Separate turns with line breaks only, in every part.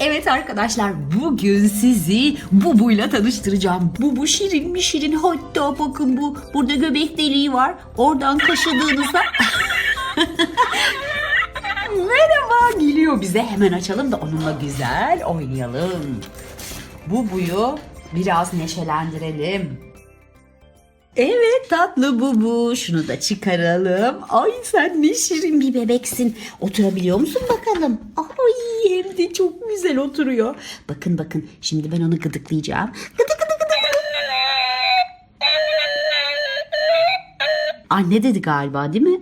Evet arkadaşlar bugün sizi Bubu'yla tanıştıracağım. Bubu şirin mi şirin hatta bakın bu burada göbek deliği var. Oradan kaşıdığınızda Merhaba geliyor bize hemen açalım da onunla güzel oynayalım. Bubu'yu biraz neşelendirelim. Evet tatlı bubu. Şunu da çıkaralım. Ay sen ne şirin bir bebeksin. Oturabiliyor musun bakalım? Ay hem de çok güzel oturuyor. Bakın bakın şimdi ben onu gıdıklayacağım. Gıdı gıdı gıdı gıdı. Anne dedi galiba değil mi?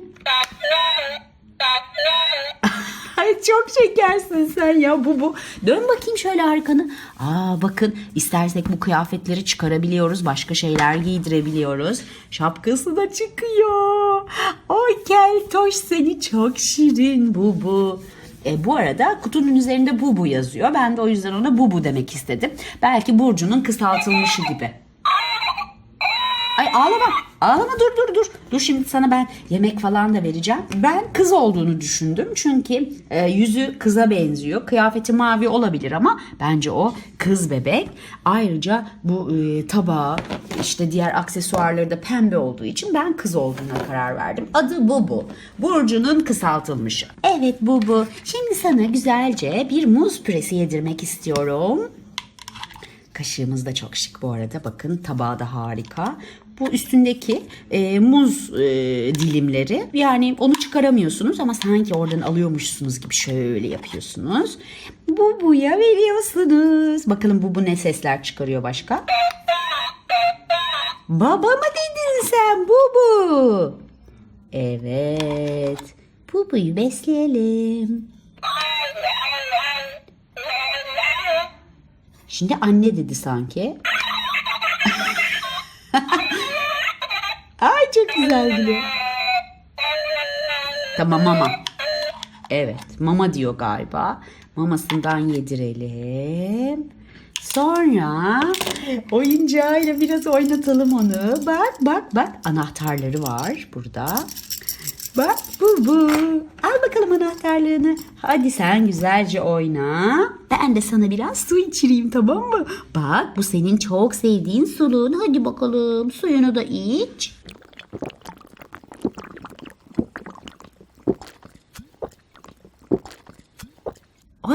Ay çok şekersin sen ya bu bu. Dön bakayım şöyle arkanı. Aa bakın istersek bu kıyafetleri çıkarabiliyoruz. Başka şeyler giydirebiliyoruz. Şapkası da çıkıyor. Ay keltoş seni çok şirin bu bu. E, bu arada kutunun üzerinde Bubu yazıyor. Ben de o yüzden ona Bubu demek istedim. Belki Burcu'nun kısaltılmışı gibi. Ay ağlama. Ağlama dur dur dur. Dur şimdi sana ben yemek falan da vereceğim. Ben kız olduğunu düşündüm. Çünkü e, yüzü kıza benziyor. Kıyafeti mavi olabilir ama bence o kız bebek. Ayrıca bu e, tabağı işte diğer aksesuarları da pembe olduğu için ben kız olduğuna karar verdim. Adı Bubu. Burcu'nun kısaltılmışı. Evet Bubu. Şimdi sana güzelce bir muz püresi yedirmek istiyorum. Kaşığımız da çok şık bu arada. Bakın tabağı da harika. Bu üstündeki e, muz e, dilimleri yani onu çıkaramıyorsunuz ama sanki oradan alıyormuşsunuz gibi şöyle yapıyorsunuz. Bubu'ya veriyorsunuz. Bakalım Bubu ne sesler çıkarıyor başka? Baba mı dedin sen Bubu? Evet. Bubu'yu besleyelim. Şimdi anne dedi sanki. Güzel biliyor. Tamam mama. Evet mama diyor galiba. Mamasından yedirelim. Sonra oyuncağıyla biraz oynatalım onu. Bak bak bak anahtarları var burada. Bak bu bu. Al bakalım anahtarlığını. Hadi sen güzelce oyna. Ben de sana biraz su içireyim tamam mı? Bak bu senin çok sevdiğin suluğun. Hadi bakalım suyunu da iç.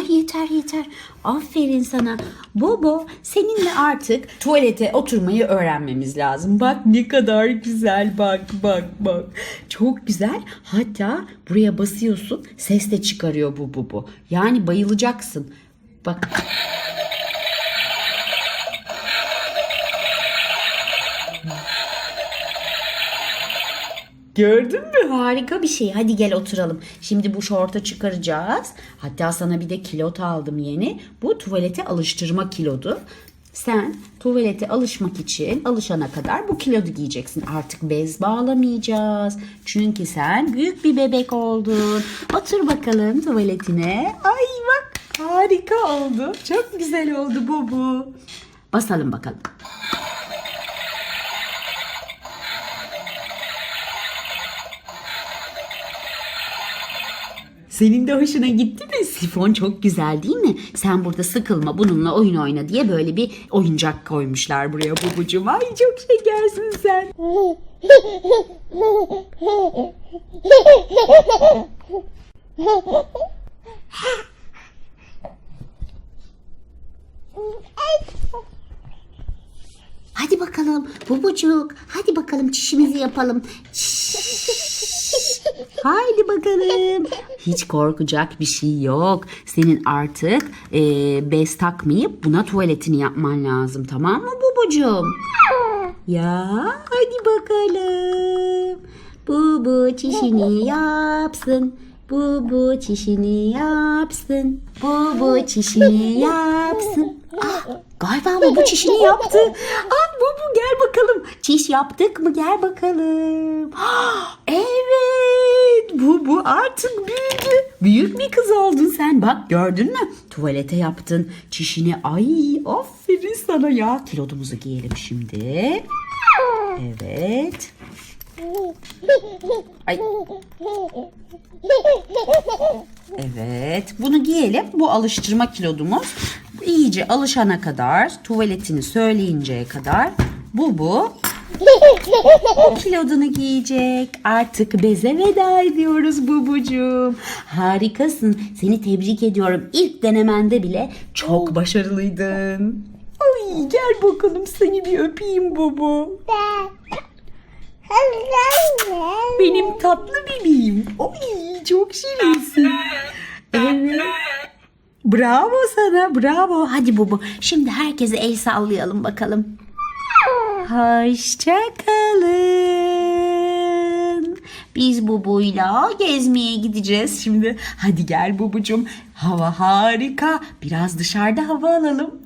Ay yeter yeter. Aferin sana. Bobo seninle artık tuvalete oturmayı öğrenmemiz lazım. Bak ne kadar güzel bak bak bak. Çok güzel. Hatta buraya basıyorsun ses de çıkarıyor bu bu bu. Yani bayılacaksın. Bak. Gördün mü? Harika bir şey. Hadi gel oturalım. Şimdi bu şorta çıkaracağız. Hatta sana bir de kilot aldım yeni. Bu tuvalete alıştırma kilodu. Sen tuvalete alışmak için alışana kadar bu kilodu giyeceksin. Artık bez bağlamayacağız. Çünkü sen büyük bir bebek oldun. Otur bakalım tuvaletine. Ay bak harika oldu. Çok güzel oldu bu bu. Basalım bakalım. Senin de hoşuna gitti mi? Sifon çok güzel değil mi? Sen burada sıkılma bununla oyun oyna diye böyle bir oyuncak koymuşlar buraya bubucum. Ay çok şekersin sen. Hadi bakalım bubucuk. Hadi bakalım çişimizi yapalım. Haydi bakalım. Hiç korkacak bir şey yok. Senin artık e, bez takmayıp buna tuvaletini yapman lazım. Tamam mı bubucuğum? Ya hadi bakalım. Bubu çişini yapsın. Bubu çişini yapsın. Bubu çişini yapsın. Ah, galiba bu çişini yaptı. Ah Bubu gel bakalım. Çiş yaptık mı? Gel bakalım. Ah, evet. Bubu artık büyüdü. Büyük bir kız oldun sen. Bak gördün mü? Tuvalete yaptın. Çişini. Ay aferin sana ya. Kilodumuzu giyelim şimdi. Evet. Ay. Evet. Bunu giyelim. Bu alıştırma kilodumuz. İyice alışana kadar, tuvaletini söyleyinceye kadar bu bu kilodunu giyecek. Artık beze veda ediyoruz bubucuğum. Harikasın. Seni tebrik ediyorum. İlk denemende bile çok başarılıydın. Ay gel bakalım seni bir öpeyim bubu. Benim tatlı bebeğim. Oy çok şirinsin. Evet. Bravo sana bravo. Hadi bubu şimdi herkese el sallayalım bakalım. Hoşçakalın. Biz Bubu'yla gezmeye gideceğiz şimdi. Hadi gel Bubucum. Hava harika. Biraz dışarıda hava alalım.